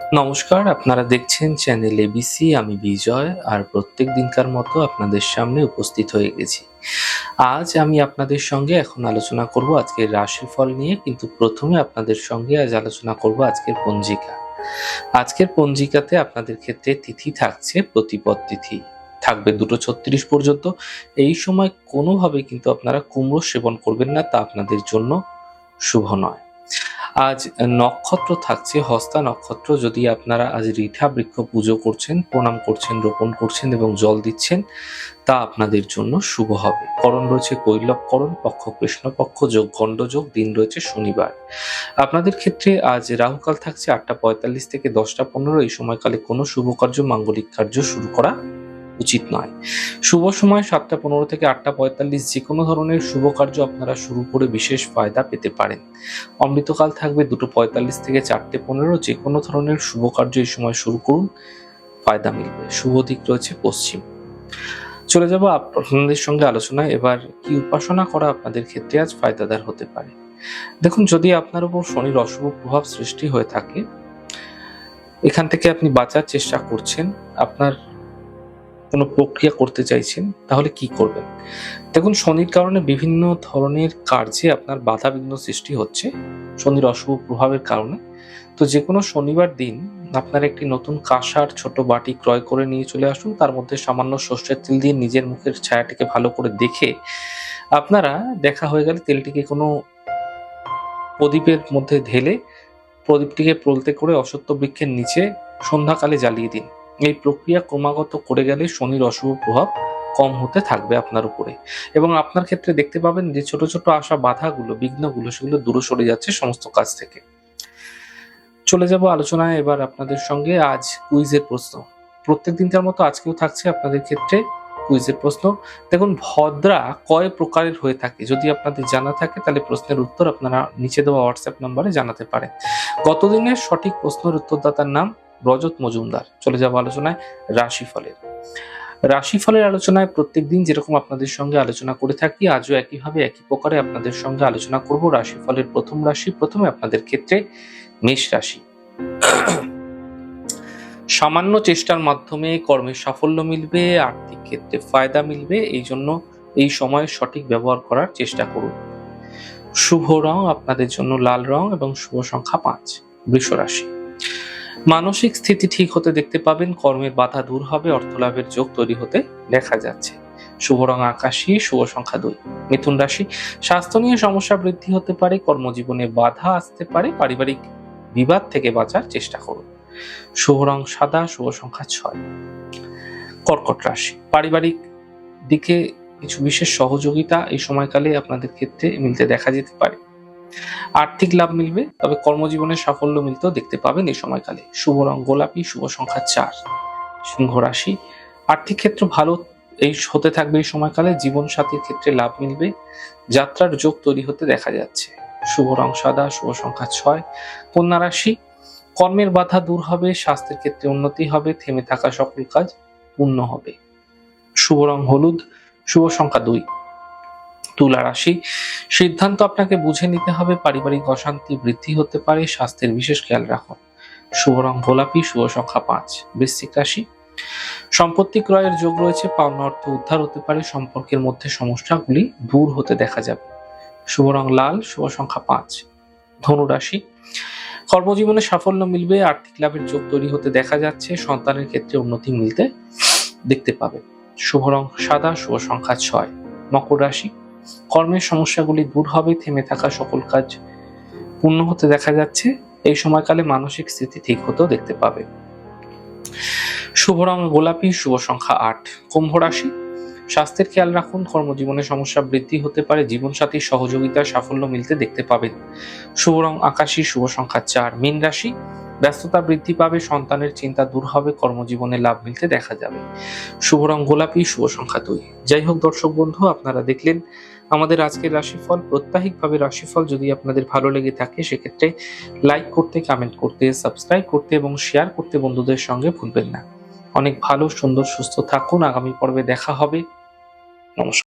নমস্কার, আপনারা দেখছেন চ্যানেল এবিসি আমি বিজয়, আর প্রত্যেক দিনকার মতো আপনাদের সামনে উপস্থিত হয়ে গেছি। আজ আমি আপনাদের সঙ্গে এখন আলোচনা করব আজকের রাশিফল নিয়ে, কিন্তু প্রথমে আপনাদের সঙ্গে আজ আলোচনা করব আজকের পঞ্জিকা। আজকের পঞ্জিকাতে আপনাদের ক্ষেত্রে তিথি থাকছে, প্রতিপদ তিথি। থাকবে দুটো ছত্রিশ পর্যন্ত। এই সময় কোনোভাবে কিন্তু আপনারা কুমড়ো সেবন করবেন না, তা আপনাদের জন্য শুভ নয়। আজ নক্ষত্র থাকছে, হস্তা নক্ষত্র। যদি আপনারা আজ রিঠা বৃক্ষ পুজো করছেন, প্রণাম করছেন, রোপণ করছেন এবং জল দিচ্ছেন, তা আপনাদের জন্য শুভ হবে। করণ রয়েছে কৈলবকরণ পক্ষ কৃষ্ণপক্ষ যোগ গণ্ডযোগ দিন রয়েছে শনিবার। আপনাদের ক্ষেত্রে আজ রাহুকাল থাকছে আটটা পঁয়তাল্লিশ থেকে দশটা পনেরো, এই সময়কালে কোনো শুভ কার্য, মাঙ্গলিক কার্য শুরু করা উচিত নয়। শুভ সময় সাতটা পনেরো থেকে আটটা পঁয়তাল্লিশ যে কোনো ধরনের শুভ কার্য আপনারা শুরু করে বিশেষ ফায়দা পেতে পারেন। অমৃতকাল থাকবে দুটো পঁয়তাল্লিশ থেকে চারটে পনেরো যে কোনো ধরনের শুভ কার্য এই সময় শুরু করুন, ফায়দা মিলবে। শুভ দিক রয়েছে পশ্চিম। চলে যাব আপনাদের সঙ্গে আলোচনা এবার কি উপাসনা করা আপনাদের ক্ষেত্রে আজ ফায়দাদার হতে পারে? দেখুন, যদি আপনার উপর শনির অশুভ প্রভাব সৃষ্টি হয়ে থাকে, এখান থেকে আপনি বাঁচার চেষ্টা করছেন। আপনার কোনো প্রক্রিয়া করতে চাইছেন, তাহলে কি করবেন? দেখুন, শনির কারণে বিভিন্ন ধরনের কার্যে আপনার বাধা বিঘ্ন সৃষ্টি হচ্ছে, শনির অশুভ প্রভাবের কারণে। তো যে কোনো শনিবার দিন আপনার একটি নতুন কাঁসার ছোট বাটি ক্রয় করে নিয়ে চলে আসুন, তার মধ্যে সামান্য সর্ষের তেল দিয়ে নিজের মুখের ছায়াটিকে ভালো করে দেখে আপনারা দেখা হয়ে গেলে তেলটিকে কোনো প্রদীপের মধ্যে ঢেলে প্রদীপটিকে প্রলতে করে অসত্য বৃক্ষের নিচে সন্ধ্যাকালে জ্বালিয়ে দিন। এই প্রক্রিয়া ক্রমাগত করে গেলে শনির অশুভ প্রভাব কম হতে থাকবে আপনার উপরে। এবং আপনার ক্ষেত্রে দেখতে পাবেন যে ছোট ছোট আসা বাধাগুলো, বিঘ্নগুলো, সেগুলো দূরে সরে যাচ্ছে সমস্ত কাজ থেকে। চলে যাব আলোচনায়, এবার আপনাদের সঙ্গে আজ কুইজের প্রশ্ন। প্রত্যেক দিনকার মতো আজকেও থাকছে আপনাদের ক্ষেত্রে কুইজের প্রশ্ন। দেখুন, ভদ্রা কয় প্রকারের হয়ে থাকে? যদি আপনাদের জানা থাকে, তাহলে প্রশ্নের উত্তর আপনারা নিচে দেওয়া হোয়াটসঅ্যাপ নম্বরে জানাতে পারেন। গতদিনের সঠিক প্রশ্নের উত্তরদাতার নাম রজত মজুমদার। চলে যাব আলোচনায় রাশিফলের। রাশিফলের আলোচনায় প্রত্যেক দিন যেরকম আপনাদের সঙ্গে আলোচনা করে থাকি, আজও একইভাবে একই প্রকারে আপনাদের সঙ্গে আলোচনা করব রাশিফলের প্রথম রাশি, প্রথমে আপনাদের ক্ষেত্রে মেষ রাশি। সামান্য চেষ্টার মাধ্যমে কর্মের সাফল্য মিলবে, আর্থিক ক্ষেত্রে ফায়দা মিলবে, এই জন্য এই সময় সঠিক ব্যবহার করার চেষ্টা করুন। শুভ রং আপনাদের জন্য লাল রং এবং শুভ সংখ্যা পাঁচ, বৃষ রাশি। মানসিক স্থিতি ঠিক হতে দেখতে পাবেন, কর্মের বাধা দূর হবে, অর্থলাভের যোগ তৈরি হতে দেখা যাচ্ছে। শুভ রং আকাশী, শুভ সংখ্যা দুই। মিথুন রাশি, স্বাস্থ্য নিয়ে সমস্যা বৃদ্ধি হতে পারে, কর্মজীবনে বাধা আসতে পারে, পারিবারিক বিবাদ থেকে বাঁচার চেষ্টা করুন। শুভ রং সাদা, শুভ সংখ্যা ছয়। কর্কট রাশি, পারিবারিক দিকে কিছু বিশেষ সহযোগিতা এই সময়কালে আপনাদের ক্ষেত্রে মিলতে দেখা যেতে পারে। আর্থিক লাভ মিলবে, তবে কর্মজীবনের সাফল্য মিলতেও দেখতে পাবেন এই সময়কালে। শুভ রং গোলাপি, শুভ সংখ্যা চার। সিংহ রাশি, আর্থিক ক্ষেত্র ভালো এই হতে থাকবে এই সময়কালে জীবন সাথীর ক্ষেত্রে লাভ মিলবে, যাত্রার যোগ তৈরি হতে দেখা যাচ্ছে। শুভ রং সাদা, শুভ সংখ্যা ছয়। কন্যা রাশি, কর্মের বাধা দূর হবে, স্বাস্থ্যের ক্ষেত্রে উন্নতি হবে, থেমে থাকা সকল কাজ পূর্ণ হবে। শুভ রং হলুদ, শুভ সংখ্যা দুই। তুলা রাশি। সিদ্ধান্ত আপনাকে বুঝে নিতে হবে, পারিবারিক অশান্তি বৃদ্ধি হতে পারে, স্বাস্থ্যের বিশেষ খেয়াল রাখুন। শুভ রং গোলাপি, শুভ সংখ্যা পাঁচ। বৃশ্চিক রাশি। সম্পত্তি ক্রয়ের যোগ রয়েছে, পাওনা অর্থ উদ্ধার হতে পারে, সম্পর্কের মধ্যে সমস্যাগুলি দূর হতে দেখা যাবে। শুভ রং লাল, শুভ সংখ্যা পাঁচ। ধনুরাশি কর্মজীবনে সাফল্য মিলবে, আর্থিক লাভের যোগ তৈরি হতে দেখা যাচ্ছে, সন্তানের ক্ষেত্রে উন্নতি মিলতে দেখতে পাবে। শুভ রং সাদা, শুভ সংখ্যা ছয়। মকর রাশি। কর্মের সমস্যাগুলি দূর হবে, থেমে থাকা সকল কাজ পূর্ণ হতে দেখা যাচ্ছে। এই সময়কালে মানসিক স্থিতি ঠিক হতেও দেখতে পাবে। শুভ রং গোলাপি, শুভ সংখ্যা আট। কুম্ভ রাশি, স্বাস্থ্যের খেয়াল রাখুন, কর্মজীবনে সমস্যা বৃদ্ধি হতে পারে জীবনসাথীর সহযোগিতায় সাফল্য মিলতে দেখতে পাবেন। শুভ রং আকাশী, শুভ সংখ্যা চার। মীন রাশি ব্যস্ততা বৃদ্ধি পাবে, সন্তানের চিন্তা দূর হবে, কর্মজীবনে লাভ মিলতে দেখা যাবে। শুভ রং, গোলাপি, শুভ সংখ্যা দুই। যাই হোক দর্শক বন্ধু, আপনারা দেখলেন আমাদের আজকের রাশিফল। প্রত্যাহিকভাবে রাশিফল যদি আপনাদের ভালো লেগে থাকে, সেক্ষেত্রে লাইক করতে কমেন্ট করতে সাবস্ক্রাইব করতে এবং শেয়ার করতে বন্ধুদের সঙ্গে ভুলবেন না। অনেক ভালো, সুন্দর, সুস্থ থাকুন। আগামী পর্বে দেখা হবে। নমস্কার।